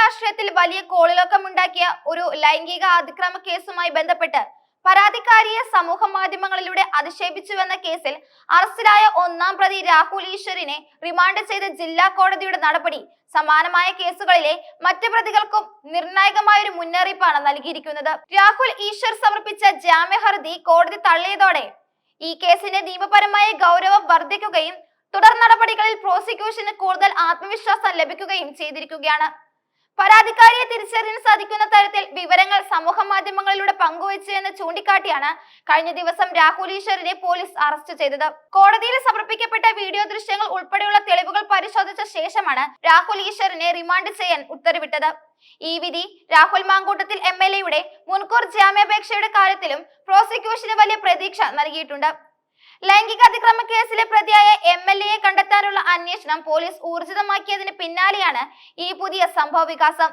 രാഷ്ട്രീയത്തിൽ വലിയ കോളിളക്കമുണ്ടാക്കിയ ഒരു ലൈംഗിക അതിക്രമ കേസുമായി ബന്ധപ്പെട്ട് പരാതിക്കാരിയെ സമൂഹ മാധ്യമങ്ങളിലൂടെ അധിക്ഷേപിച്ചുവെന്ന കേസിൽ അറസ്റ്റിലായ ഒന്നാം പ്രതി രാഹുൽ ഈശ്വറിനെ റിമാൻഡ് ചെയ്ത ജില്ലാ കോടതിയുടെ നടപടി സമാനമായ കേസുകളിലെ മറ്റ് പ്രതികൾക്കും നിർണായകമായ ഒരു മുന്നറിയിപ്പാണ് നൽകിയിരിക്കുന്നത്. രാഹുൽ ഈശ്വർ സമർപ്പിച്ച ജാമ്യ ഹർജി കോടതി തള്ളിയതോടെ ഈ കേസിന്റെ നിയമപരമായ ഗൗരവം വർദ്ധിക്കുകയും തുടർ നടപടികളിൽ പ്രോസിക്യൂഷന് കൂടുതൽ ആത്മവിശ്വാസം ലഭിക്കുകയും ചെയ്തിരിക്കുകയാണ്. പരാതിക്കാരിയെ തിരിച്ചറിയാൻ സാധിക്കുന്ന തരത്തിൽ വിവരങ്ങൾ സമൂഹ മാധ്യമങ്ങളിലൂടെ പങ്കുവച്ചു എന്ന് ചൂണ്ടിക്കാട്ടിയാണ് കഴിഞ്ഞ ദിവസം രാഹുൽ ഈശ്വറിനെ പോലീസ് അറസ്റ്റ് ചെയ്തത്. കോടതിയിൽ സമർപ്പിക്കപ്പെട്ട വീഡിയോ ദൃശ്യങ്ങൾ ഉൾപ്പെടെയുള്ള തെളിവുകൾ പരിശോധിച്ച ശേഷമാണ് രാഹുൽ ഈശ്വറിനെ റിമാൻഡ് ചെയ്യാൻ ഉത്തരവിട്ടത്. ഈ വിധി രാഹുൽ മാങ്കൂട്ടത്തിൽ എം എൽ എയുടെ മുൻകൂർ ജാമ്യാപേക്ഷയുടെ കാര്യത്തിലും പ്രോസിക്യൂഷന് വലിയ പ്രതീക്ഷ നൽകിയിട്ടുണ്ട്. ലൈംഗിക അതിക്രമ കേസിലെ പ്രതിയായ എം എൽ എയെ കണ്ടെത്താനുള്ള അന്വേഷണം പോലീസ് ഊർജിതമാക്കിയതിന് പിന്നാലെയാണ് ഈ പുതിയ സംഭവ വികാസം